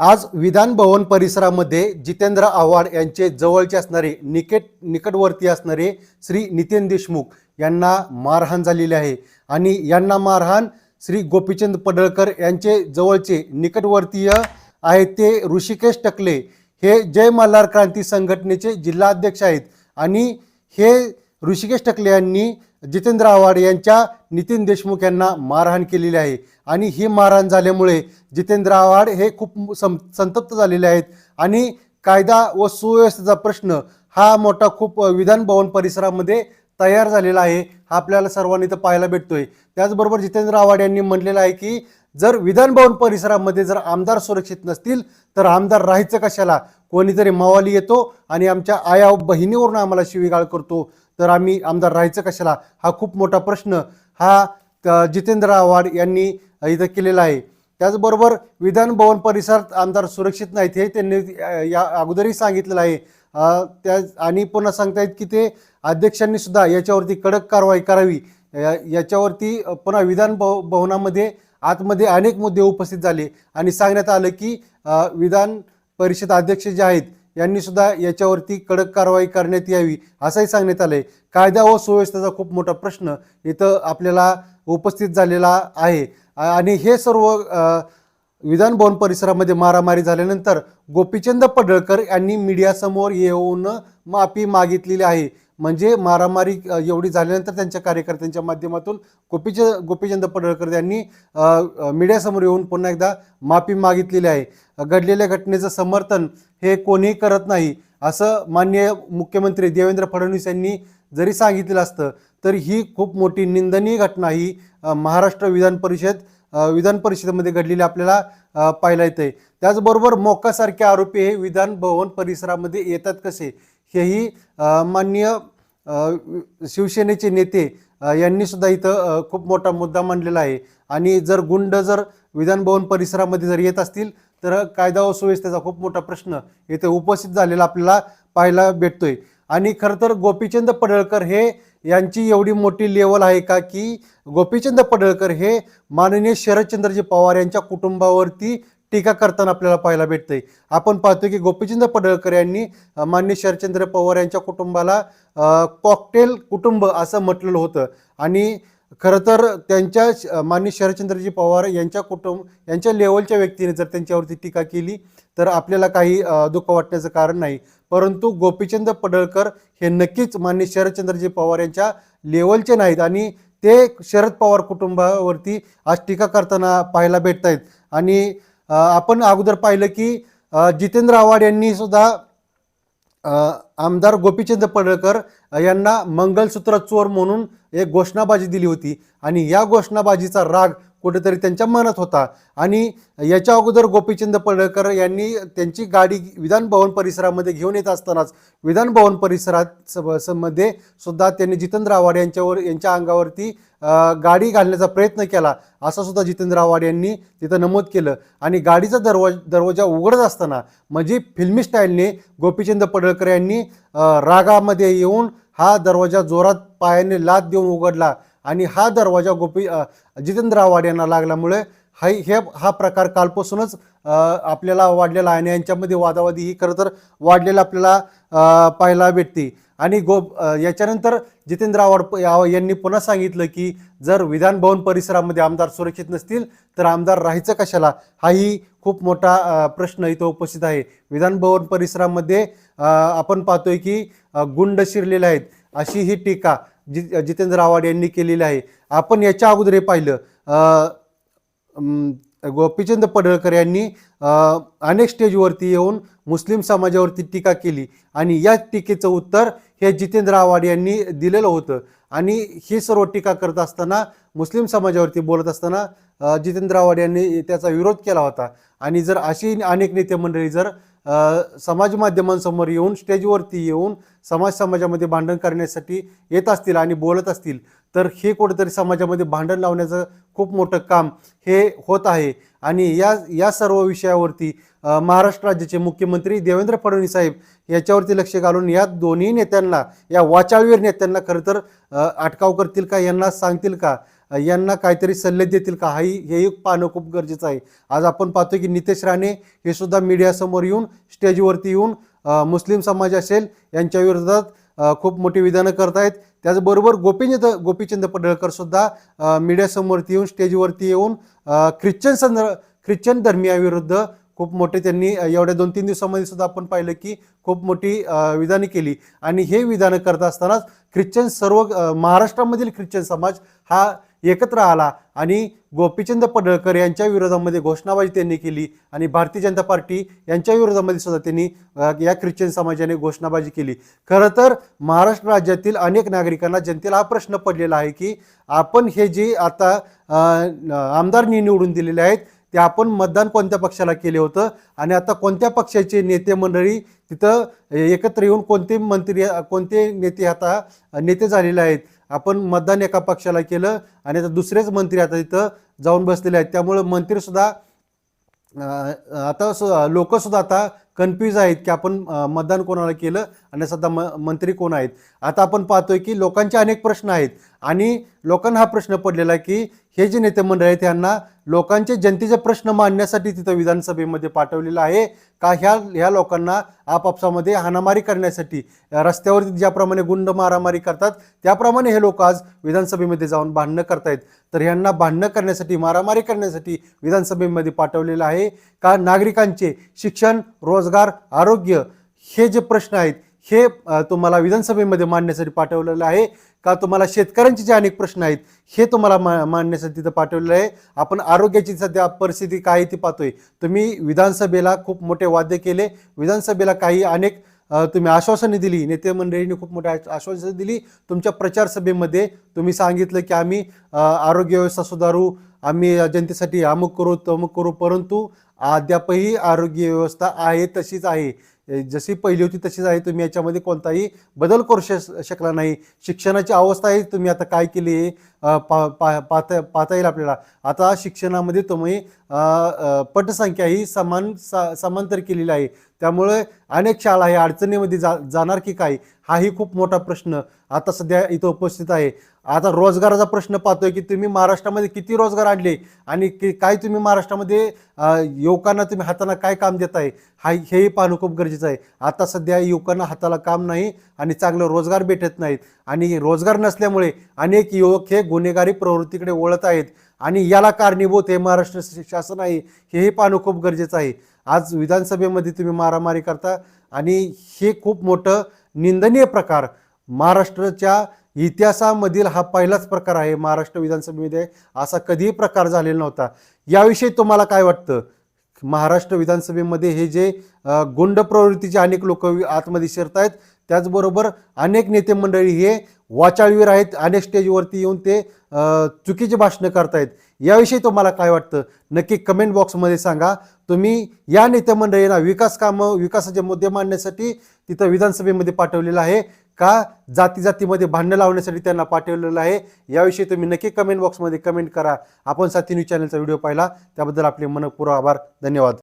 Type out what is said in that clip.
आज विधान भवन परिसरामध्ये जितेंद्र आव्हाड यांचे जवळचे असणारे निकट निकटवर्ती असणारे श्री नितीन देशमुख यांना मारहाण झालेली आहे. आणि यांना मारहाण श्री गोपीचंद पडळकर यांचे जवळचे निकटवर्तीय आहेत ते ऋषिकेश टकले. हे जय मल्हार क्रांती संघटनेचे जिल्हाध्यक्ष आहेत. आणि हे ऋषिकेश टकले यांनी जितेंद्र आव्हाड यांच्या नितीन देशमुख यांना मारहाण केलेली आहे. आणि ही मारहाण झाल्यामुळे जितेंद्र आव्हाड हे खूप सं संतप्त झालेले आहेत. आणि कायदा व सुव्यवस्थेचा प्रश्न हा मोठा खूप विधान भवन परिसरामध्ये तयार झालेला आहे. हा आपल्याला सर्वांनी इथं पाहायला भेटतोय. त्याचबरोबर जितेंद्र आव्हाड यांनी म्हटलेलं आहे की जर विधानभवन परिसरामध्ये जर आमदार सुरक्षित नसतील तर आमदार राहायचं कशाला? कोणीतरी मावाली येतो आणि आमच्या आया बहिणीवरून आम्हाला शिवीगाळ करतो. तर आम्ही आमदार राहायचं कशाला? हा खूप मोठा प्रश्न. हा त- जितेंद्र आव्हाड यांनी इथं केलेला आहे. त्याचबरोबर विधान भवन परिसरात आमदार सुरक्षित नाहीत हे त्यांनी या अगोदरही सांगितलेलं आहे. त्या आणि पुन्हा सांगतायत की ते अध्यक्षांनी सुद्धा याच्यावरती कडक कारवाई करावी. या- याच्यावरती पुन्हा विधान भव भवनामध्ये आतमध्ये अनेक मुद्दे उपस्थित झाले. आणि सांगण्यात आलं की विधान परिषद अध्यक्ष जे आहेत यांनी सुद्धा याच्यावरती कडक कारवाई करण्यात यावी असंही सांगण्यात आलंय. कायदा व सुव्यवस्थेचा खूप मोठा प्रश्न इथं आपल्याला उपस्थित झालेला आहे. आणि हे सर्व विधानभवन विधान भवन परिसरामध्ये मारामारी झाल्यानंतर गोपीचंद पडळकर यांनी मीडियासमोर येऊन माफी मागितलेली आहे. म्हणजे मारामारी एवढी झाल्यानंतर त्यांच्या कार्यकर्त्यांच्या माध्यमातून गोपीच गोपीचंद पडळकर यांनी मीडियासमोर येऊन पुन्हा एकदा माफी मागितलेली आहे. घडलेल्या घटनेचं समर्थन हे कोणीही करत नाही असं माननीय मुख्यमंत्री देवेंद्र फडणवीस यांनी जरी सांगितलं असतं तर ही खूप मोठी निंदनीय घटना ही महाराष्ट्र विधान परिषद विधान परिषदेमध्ये घडलेली आपल्याला पाहायला येते त्याचबरोबर मोकासारखे आरोपी हे विधान भवन परिसरामध्ये येतात कसे हेही मान्य माननीय शिवसेनेचे नेते यांनीसुद्धा यांनी सुद्धा इथं खूप मोठा मुद्दा मांडलेला आहे. आणि जर गुंड जर विधानभवन परिसरामध्ये जर येत असतील तर कायदा व सुव्यवस्थेचा खूप मोठा प्रश्न येथे उपस्थित झालेला आपल्याला पाहायला भेटतोय. आणि खरं तर गोपीचंद पडळकर हे यांची एवढी मोठी लेवल आहे का की गोपीचंद पडळकर हे माननीय शरदचंद्रजी पवार यांच्या कुटुंबावरती टीका करताना आपल्याला पाहायला भेटतंय. आपण पाहतो की गोपीचंद पडळकर यांनी माननीय शरदचंद्र पवार यांच्या कुटुंबाला कॉकटेल कुटुंब असं म्हटलेलं होतं. आणि खरं तर त्यांच्या श- माननीय शरदचंद्रजी पवार यांच्या कुटुंब यांच्या लेवलच्या व्यक्तीने जर त्यांच्यावरती टीका केली तर आपल्याला काही दुःख वाटण्याचं कारण नाही. परंतु गोपीचंद पडळकर हे नक्कीच माननीय शरदचंद्रजी पवार यांच्या लेवलचे नाहीत आणि ते शरद पवार कुटुंबावरती आज टीका करताना पाहायला भेटत आहेत आणि आपण अगोदर पाहिलं की जितेंद्र आव्हाड यांनी सुद्धा आमदार गोपीचंद पडळकर यांना मंगलसूत्र चोर म्हणून एक घोषणाबाजी दिली होती. आणि या घोषणाबाजीचा राग कुठेतरी त्यांच्या मनात होता. आणि याच्या अगोदर गोपीचंद पडळकर यांनी त्यांची गाडी विधान भवन परिसरामध्ये घेऊन येत असतानाच विधान भवन परिसरात स- स- मध्ये सुद्धा त्यांनी जितेंद्र आव्हाड यांच्यावर यांच्या अंगावरती गाडी घालण्याचा प्रयत्न केला असं सुद्धा जितेंद्र आव्हाड यांनी तिथं नमूद केलं. आणि गाडीचा दरवाज दरवाजा उघडत असताना म्हणजे फिल्मी स्टाईलने गोपीचंद पडळकर यांनी रागामध्ये येऊन हा दरवाजा जोरात पायाने लाद देऊन उघडला. आणि हा दरवाजा गोपी जितेंद्र आव्हाड यांना लागल्यामुळे हा हे हा प्रकार कालपासूनच आपल्याला वाढलेला आणि यांच्यामध्ये वादावादी ही खरं तर वाढलेला आपल्याला पाहायला भेटते. आणि गो याच्यानंतर जितेंद्र आव्हाड यांनी पुन्हा सांगितलं की जर विधान भवन परिसरामध्ये आमदार सुरक्षित नसतील तर आमदार राहायचं कशाला? हाही खूप मोठा प्रश्न इथं उपस्थित आहे. विधान भवन परिसरामध्ये आपण पाहतोय की गुंड शिरलेले आहेत. अशी ही टीका जि जितेंद्र आव्हाड यांनी केलेली आहे. आपण याच्या अगोदर हे पाहिलं. गोपीचंद पडळकर यांनी अनेक स्टेजवरती येऊन मुस्लिम समाजावरती टीका केली. आणि या टीकेचं उत्तर हे जितेंद्र आव्हाड यांनी दिलेलं होतं. आणि ही सर्व टीका करत असताना मुस्लिम समाजावरती बोलत असताना जितेंद्र आव्हाड यांनी त्याचा विरोध केला होता. आणि जर अशी अनेक नेते मंडळी जर समाज माध्यमांसमोर येऊन स्टेजवरती येऊन समाज समाजामध्ये भांडण करण्यासाठी येत असतील आणि बोलत असतील तर हे कुठेतरी समाजामध्ये भांडण लावण्याचं खूप मोठं काम हे होत आहे. आणि या या सर्व विषयावरती महाराष्ट्र राज्याचे मुख्यमंत्री देवेंद्र फडणवीस साहेब याच्यावरती लक्ष घालून या दोन्ही नेत्यांना या वाचाळवीर नेत्यांना खरं तर अटकाव करतील का यांना सांगतील का? यांना काहीतरी सल्ले देतील का? हाही हेही पाहणं खूप गरजेचं आहे. आज आपण पाहतो की नितेश राणे हे सुद्धा मीडियासमोर येऊन स्टेजवरती येऊन मुस्लिम समाज असेल यांच्या विरोधात खूप मोठी विधानं करतायत त्याचबरोबर गोपीचंद गोपीचंद पडळकर सुद्धा मीडियासमोरती येऊन स्टेजवरती येऊन ख्रिश्चन संद ख्रिश्चन धर्मियाविरुद्ध खूप मोठे त्यांनी एवढ्या दोन तीन दिवसामध्ये सुद्धा आपण पाहिलं की खूप मोठी विधानं विधाने केली. आणि हे विधानं करत असतानाच ख्रिश्चन सर्व महाराष्ट्रामधील ख्रिश्चन समाज हा एकत्र आला आणि गोपीचंद पडळकर यांच्या विरोधामध्ये घोषणाबाजी त्यांनी केली आणि भारतीय जनता पार्टी यांच्या विरोधामध्ये सुद्धा त्यांनी या ख्रिश्चन समाजाने घोषणाबाजी केली. खरं तर महाराष्ट्र राज्यातील अनेक नागरिकांना जनतेला हा प्रश्न पडलेला आहे की आपण हे जे आता आमदारनी निवडून दिलेले आहेत ते आपण मतदान कोणत्या पक्षाला केले होतं? आणि आता कोणत्या पक्षाचे नेते मंडळी तिथं एकत्र येऊन कोणते मंत्री कोणते नेते आता नेते झालेले आहेत? आपण मतदान एका पक्षाला केलं आणि आता दुसरेच मंत्री आता तिथं जाऊन बसलेले आहेत. त्यामुळं मंत्रीसुद्धा आता लोकसुद्धा आता कन्फ्यूज आहेत की आपण मतदान कोणाला केलं आणि सध्या म मंत्री कोण आहेत? आता आपण पाहतोय की लोकांचे अनेक प्रश्न आहेत आणि लोकांना हा प्रश्न पडलेला आहे की हे जे नेते मंडळ आहेत यांना लोकांचे जनतेचे प्रश्न मांडण्यासाठी तिथं विधानसभेमध्ये पाठवलेलं आहे का? ह्या ह्या लोकांना आपापसामध्ये हाणामारी करण्यासाठी रस्त्यावरती ज्याप्रमाणे गुंड मारामारी करतात त्याप्रमाणे हे लोक आज विधानसभेमध्ये जाऊन भांडणं करतायत. तर ह्यांना भांडणं करण्यासाठी मारामारी करण्यासाठी विधानसभेमध्ये पाठवलेलं आहे का? नागरिकांचे शिक्षण रोज रोजगार आरोग्य हे जे प्रश्न आहेत हे तुम्हाला विधानसभेमध्ये मांडण्यासाठी पाठवलेलं आहे का तुम्हाला शेतकऱ्यांचे जे अनेक प्रश्न आहेत हे तुम्हाला मा मांडण्यासाठी तिथं पाठवलेलं आहे? आपण आरोग्याची सध्या परिस्थिती काय आहे ती पाहतोय. तुम्ही विधानसभेला खूप मोठे वाद्य केले. विधानसभेला काही अनेक तुम्ही आश्वासने दिली. नेते मंडळींनी खूप मोठ्या आश- आश्वासने दिली. तुमच्या प्रचार सभेमध्ये तुम्ही सांगितलं की आम्ही आरोग्य व्यवस्था सुधारू आम्ही जनतेसाठी अमुक करू तमुक करू परंतु अद्यापही आरोग्य व्यवस्था आहे तशीच आहे. जशी पहिली होती तशीच आहे. तुम्ही याच्यामध्ये कोणताही बदल करू श शकला नाही. शिक्षणाची अवस्था आहे तुम्ही आता काय केली? आहे पा पा पाहता पाहता येईल आपल्याला. आता शिक्षणामध्ये तुम्ही पटसंख्या ही समान सा समांतर केलेली आहे. त्यामुळे अनेक शाळा हे अडचणीमध्ये जा जाणार की काय? हाही खूप मोठा प्रश्न आता सध्या इथं उपस्थित आहे. आता रोजगाराचा प्रश्न पाहतोय की तुम्ही महाराष्ट्रामध्ये किती रोजगार आणले आणि की काय तुम्ही महाराष्ट्रामध्ये युवकांना तुम्ही हाताला काय काम देत आहे हा हेही पाहणं खूप गरजेचं आहे. आता सध्या युवकांना हाताला काम नाही आणि चांगलं रोजगार भेटत नाहीत. आणि रोजगार नसल्यामुळे अनेक युवक हे गुन्हेगारी प्रवृत्तीकडे वळत आहेत. आणि याला कारणीभूत हे महाराष्ट्र शासन आहे हेही पाहणं खूप गरजेचं आहे. आज विधानसभेमध्ये तुम्ही मारामारी करता आणि हे खूप मोठं निंदनीय प्रकार महाराष्ट्राच्या इतिहासामधील हा पहिलाच प्रकार आहे महाराष्ट्र विधानसभेमध्ये. असा कधीही प्रकार झालेला नव्हता. याविषयी तुम्हाला काय वाटतं? महाराष्ट्र विधानसभेमध्ये हे जे गुंड प्रवृत्तीचे अनेक लोक आतमध्ये शिरत आहेत त्याचबरोबर अनेक नेते मंडळी हे वाचाळवीर आहेत अनेक स्टेजवरती येऊन ते चुकीचे चुकीची भाषणं करतायत. याविषयी तुम्हाला काय वाटतं? नक्की कमेंट बॉक्समध्ये सांगा. तुम्ही या नेतेमंडळींना विकास कामं विकासाचे मुद्दे मांडण्यासाठी तिथं विधानसभेमध्ये पाठवलेलं आहे का? जाती जातीमध्ये भांडणं लावण्यासाठी त्यांना पाठवलेलं आहे. याविषयी तुम्ही नक्की कमेंट बॉक्समध्ये कमेंट करा. आपण साथी न्यूज चॅनलचा व्हिडिओ पाहिला. त्याबद्दल आपले मनपूर्व आभार. धन्यवाद.